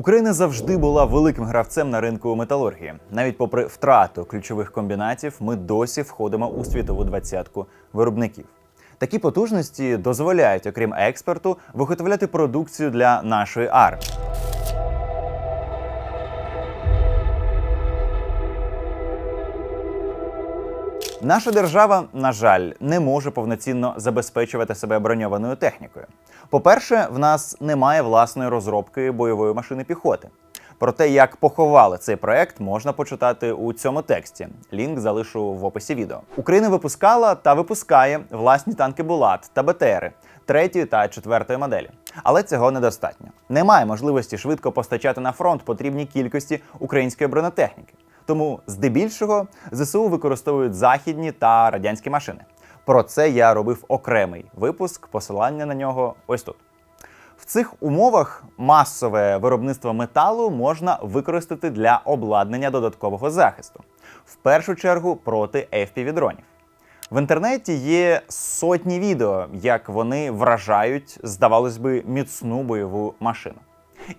Україна завжди була великим гравцем на ринку металургії. Навіть попри втрату ключових комбінатів, ми досі входимо у світову двадцятку виробників. Такі потужності дозволяють, окрім експорту, виготовляти продукцію для нашої армії. Наша держава, на жаль, не може повноцінно забезпечувати себе броньованою технікою. По-перше, в нас немає власної розробки бойової машини піхоти. Про те, як поховали цей проект, можна почитати у цьому тексті. Лінк залишу в описі відео. Україна випускала та випускає власні танки Булат та БТРи третьої та четвертої моделі. Але цього недостатньо. Немає можливості швидко постачати на фронт потрібні кількості української бронетехніки. Тому здебільшого ЗСУ використовують західні та радянські машини. Про це я робив окремий випуск, посилання на нього ось тут. В цих умовах масове виробництво металу можна використати для обладнання додаткового захисту, в першу чергу проти FPV-дронів. В інтернеті є сотні відео, як вони вражають, здавалось би, міцну бойову машину.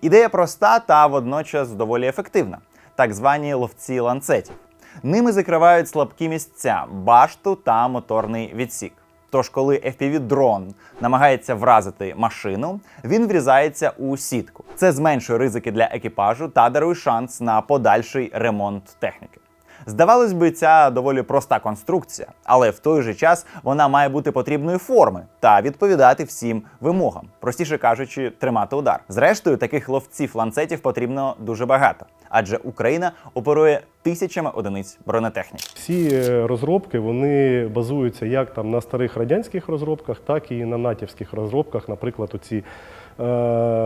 Ідея проста та водночас доволі ефективна так звані ловці ланцетів. Ними закривають слабкі місця, башту та моторний відсік. Тож, коли FPV-дрон намагається вразити машину, він врізається у сітку. Це зменшує ризики для екіпажу та дарує шанс на подальший ремонт техніки. Здавалось би, ця доволі проста конструкція, але в той же час вона має бути потрібної форми та відповідати всім вимогам, простіше кажучи, тримати удар. Зрештою, таких ловців ланцетів потрібно дуже багато, адже Україна оперує тисячами одиниць бронетехніки. Всі е, розробки вони базуються як там на старих радянських розробках, так і на натівських розробках. Наприклад, оці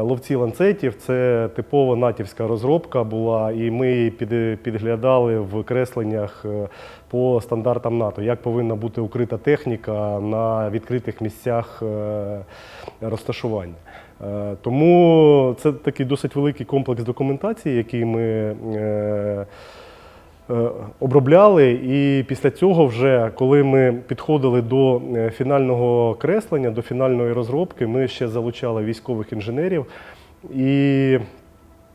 ловці ланцетів це типова натівська розробка була, і ми її підглядали в кресленнях е, по стандартам НАТО, як повинна бути укрита техніка на відкритих місцях е, розташування. Е, Тому це такий досить великий комплекс документації, який ми. Е, обробляли. І після цього, вже коли ми підходили до е, фінального креслення, до фінальної розробки, ми ще залучали військових інженерів і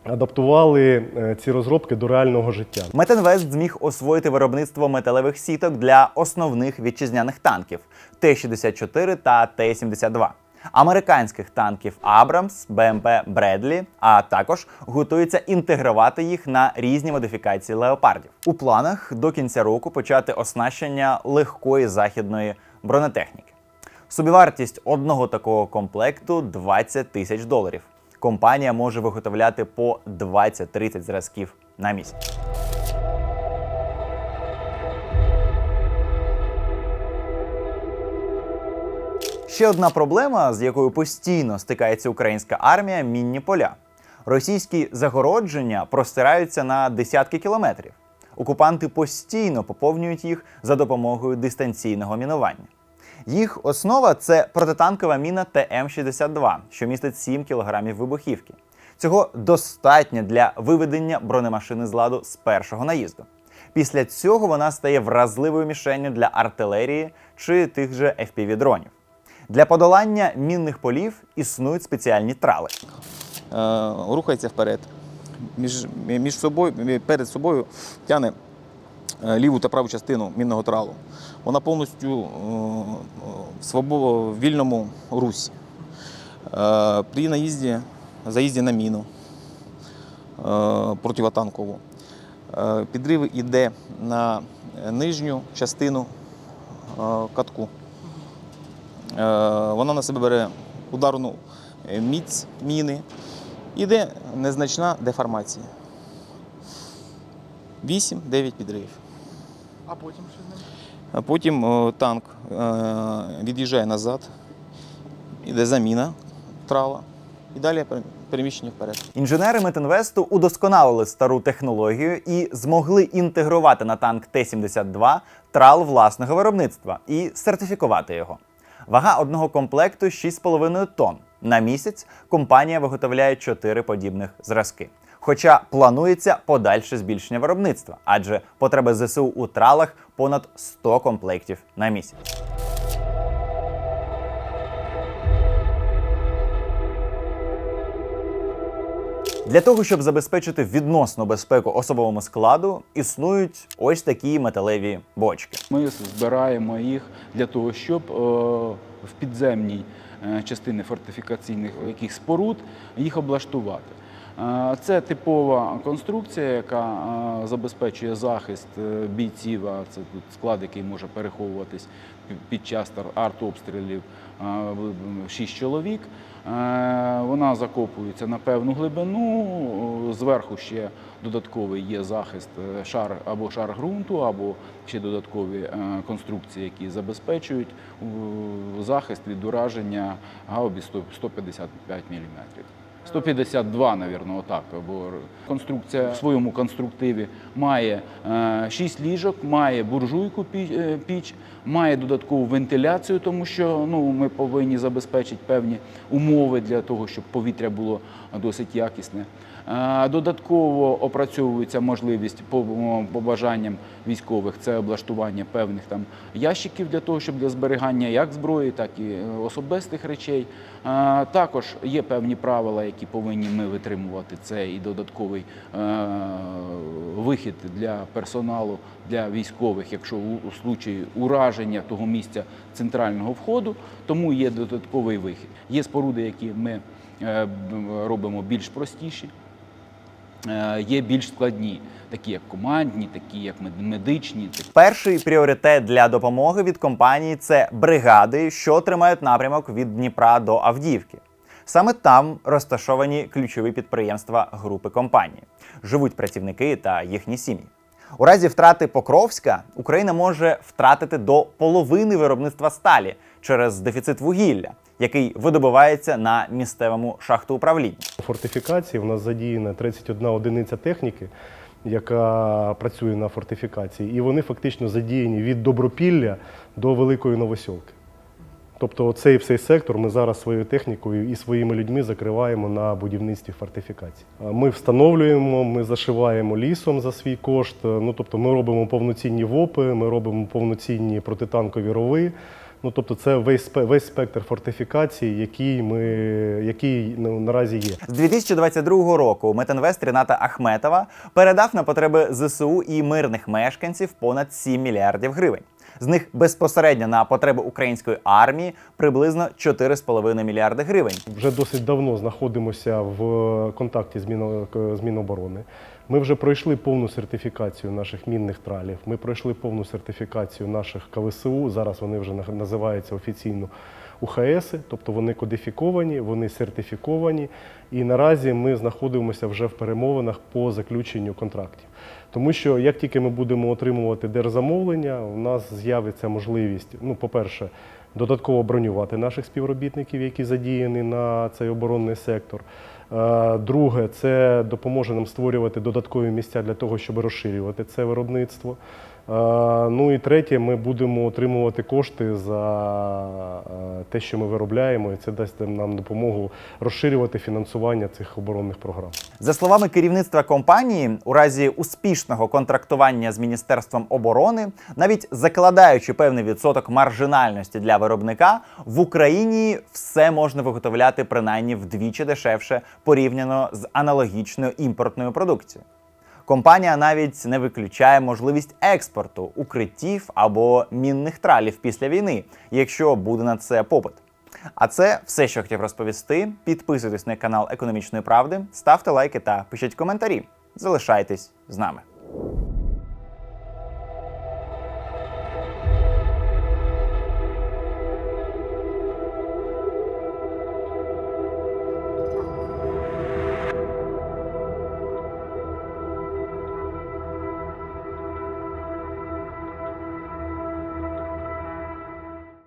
адаптували е, ці розробки до реального життя. Метинвест зміг освоїти виробництво металевих сіток для основних вітчизняних танків Т-64 та Т-72. Американських танків Абрамс, БМП Бредлі, а також готується інтегрувати їх на різні модифікації леопардів. У планах до кінця року почати оснащення легкої західної бронетехніки. Собівартість одного такого комплекту 20 тисяч доларів. Компанія може виготовляти по 20-30 зразків на місяць. Ще одна проблема, з якою постійно стикається українська армія мінні поля. Російські загородження простираються на десятки кілометрів. Окупанти постійно поповнюють їх за допомогою дистанційного мінування. Їх основа це протитанкова міна ТМ-62, що містить 7 кг вибухівки. Цього достатньо для виведення бронемашини з ладу з першого наїзду. Після цього вона стає вразливою мішенню для артилерії чи тих же FPV-дронів. Для подолання мінних полів існують спеціальні трали. е, рухається вперед. Між, між собою, перед собою тягне е, ліву та праву частину мінного тралу. Вона повністю е, в свобо- в вільному русі. При наїзді, заїзді на міну противотанкову. Підрив іде на нижню частину катку. Е, Вона на себе бере ударну е, міць міни. Іде незначна деформація. 8-9 підривів. А потім що з ним? А потім танк е, від'їжджає назад, іде заміна трала і далі переміщення вперед. Інженери Метинвесту удосконалили стару технологію і змогли інтегрувати на танк Т-72 трал власного виробництва і сертифікувати його. Вага одного комплекту 6,5 тонн. На місяць компанія виготовляє 4 подібних зразки. Хоча планується подальше збільшення виробництва, адже потреби ЗСУ у тралах понад 100 комплектів на місяць. Для того, щоб забезпечити відносну безпеку особовому складу, існують ось такі металеві бочки. Ми збираємо їх для того, щоб е, в підземній частині частини фортифікаційних яких споруд їх облаштувати. Е, Це типова конструкція, яка е, забезпечує захист е, бійців. А це тут склад, який може переховуватись під час артобстрілів 6 чоловік. Вона закопується на певну глибину. Зверху ще додатковий є захист шар або шар ґрунту, або ще додаткові конструкції, які забезпечують захист від ураження гаубі 155 мм. 152, навірно, отак. Бо конструкція в своєму конструктиві має 6 ліжок, має буржуйку е, піч, має додаткову вентиляцію, тому що ну, ми повинні забезпечити певні умови для того, щоб повітря було досить якісне. Додатково опрацьовується можливість по, бажанням військових це облаштування певних там ящиків для того, щоб для зберігання як зброї, так і е, особистих речей. Також є певні правила, які повинні ми витримувати. Це і додатковий е, вихід для персоналу, для військових, якщо у случаї ураження того місця центрального входу, тому є додатковий вихід. Є споруди, які ми е, робимо більш простіші. Е, Є більш складні, такі як командні, такі як медичні, Перший пріоритет для допомоги від компанії це бригади, що тримають напрямок від Дніпра до Авдіївки. Саме там розташовані ключові підприємства групи компанії. Живуть працівники та їхні сім'ї. У разі втрати Покровська Україна може втратити до половини виробництва сталі через дефіцит вугілля, який видобувається на місцевому шахтоуправлінні. У фортифікації в нас задіяна 31 одиниця техніки, яка працює на фортифікації, і вони фактично задіяні від Добропілля до Великої Новосілки. Тобто цей цей сектор ми зараз своєю технікою і своїми людьми закриваємо на будівництві фортифікацій. Ми встановлюємо, ми зашиваємо лісом за свій кошт. Ну тобто ми робимо повноцінні ВОПи, ми робимо повноцінні протитанкові рови. Ну тобто, це весь весь спектр фортифікацій, який ми який ну, наразі є. З 2022 року Метинвест Ріната Ахметова передав на потреби ЗСУ і мирних мешканців понад 7 мільярдів гривень. З них безпосередньо на потреби української армії приблизно 4,5 мільярди гривень. Вже досить давно знаходимося в контакті з, Міно, з Міноборони. Ми вже пройшли повну сертифікацію наших мінних тралів. Ми пройшли повну сертифікацію наших КВСУ. Зараз вони вже називаються офіційно УХС, тобто вони кодифіковані, вони сертифіковані. І наразі ми знаходимося вже в перемовинах по заключенню контрактів. Тому що як тільки ми будемо отримувати держзамовлення, у нас з'явиться можливість, ну, по-перше, додатково бронювати наших співробітників, які задіяні на цей оборонний сектор. Е, Друге, це допоможе нам створювати додаткові місця для того, щоб розширювати це виробництво. Е, Ну і третє, ми будемо отримувати кошти за е, те, що ми виробляємо, і це дасть нам допомогу розширювати фінансування цих оборонних програм. За словами керівництва компанії, у разі успішного контрактування з Міністерством оборони, навіть закладаючи певний відсоток маржинальності для виробника, в Україні все можна виготовляти принаймні вдвічі дешевше порівняно з аналогічною імпортною продукцією. Компанія навіть не виключає можливість експорту укриттів або мінних тралів після війни, якщо буде на це попит. А це все, що хотів розповісти. Підписуйтесь на канал Економічної правди, ставте лайки та пишіть коментарі. Залишайтесь з нами.